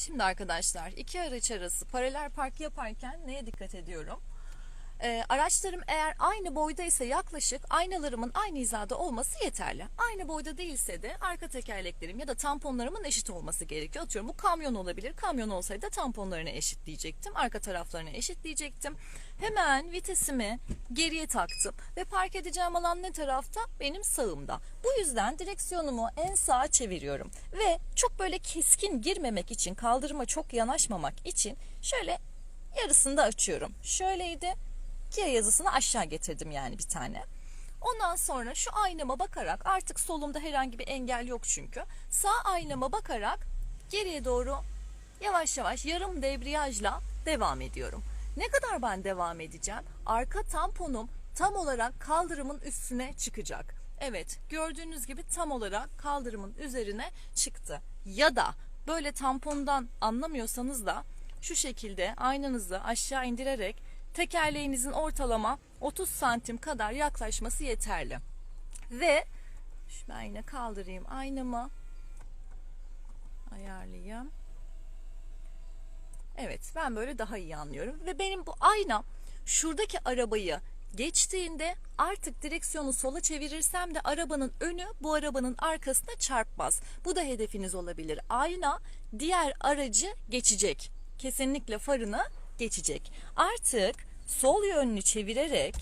Şimdi arkadaşlar iki araç arası paralel park yaparken neye dikkat ediyorum? Ee, araçlarım eğer aynı boydaysa yaklaşık aynalarımın aynı hizada olması yeterli. Aynı boyda değilse de arka tekerleklerim ya da tamponlarımın eşit olması gerekiyor. Atıyorum bu kamyon olabilir. Kamyon olsaydı tamponlarını eşitleyecektim. Arka taraflarını eşitleyecektim. Hemen vitesimi geriye taktım ve park edeceğim alan ne tarafta? Benim sağımda. Bu yüzden direksiyonumu en sağa çeviriyorum ve çok böyle keskin girmemek için, kaldırıma çok yanaşmamak için şöyle yarısında açıyorum. Şöyleydi. Kia yazısını aşağı getirdim yani bir tane. Ondan sonra şu aynama bakarak artık solumda herhangi bir engel yok çünkü. Sağ aynama bakarak geriye doğru yavaş yavaş yarım debriyajla devam ediyorum. Ne kadar ben devam edeceğim? Arka tamponum tam olarak kaldırımın üstüne çıkacak. Evet gördüğünüz gibi tam olarak kaldırımın üzerine çıktı. Ya da böyle tampondan anlamıyorsanız da şu şekilde aynanızı aşağı indirerek tekerleğinizin ortalama 30 santim kadar yaklaşması yeterli. Ve ben yine kaldırayım aynamı. Ayarlayayım. Evet ben böyle daha iyi anlıyorum. Ve benim bu aynam şuradaki arabayı geçtiğinde artık direksiyonu sola çevirirsem de arabanın önü bu arabanın arkasına çarpmaz. Bu da hedefiniz olabilir. Ayna diğer aracı geçecek. Kesinlikle farını geçecek. Artık sol yönünü çevirerek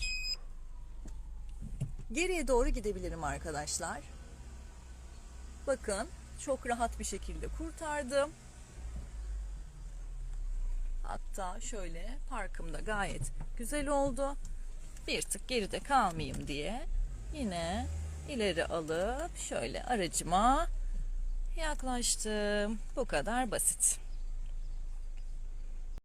geriye doğru gidebilirim arkadaşlar. Bakın çok rahat bir şekilde kurtardım. Hatta şöyle parkım da gayet güzel oldu. Bir tık geride kalmayayım diye yine ileri alıp şöyle aracıma yaklaştım. Bu kadar basit.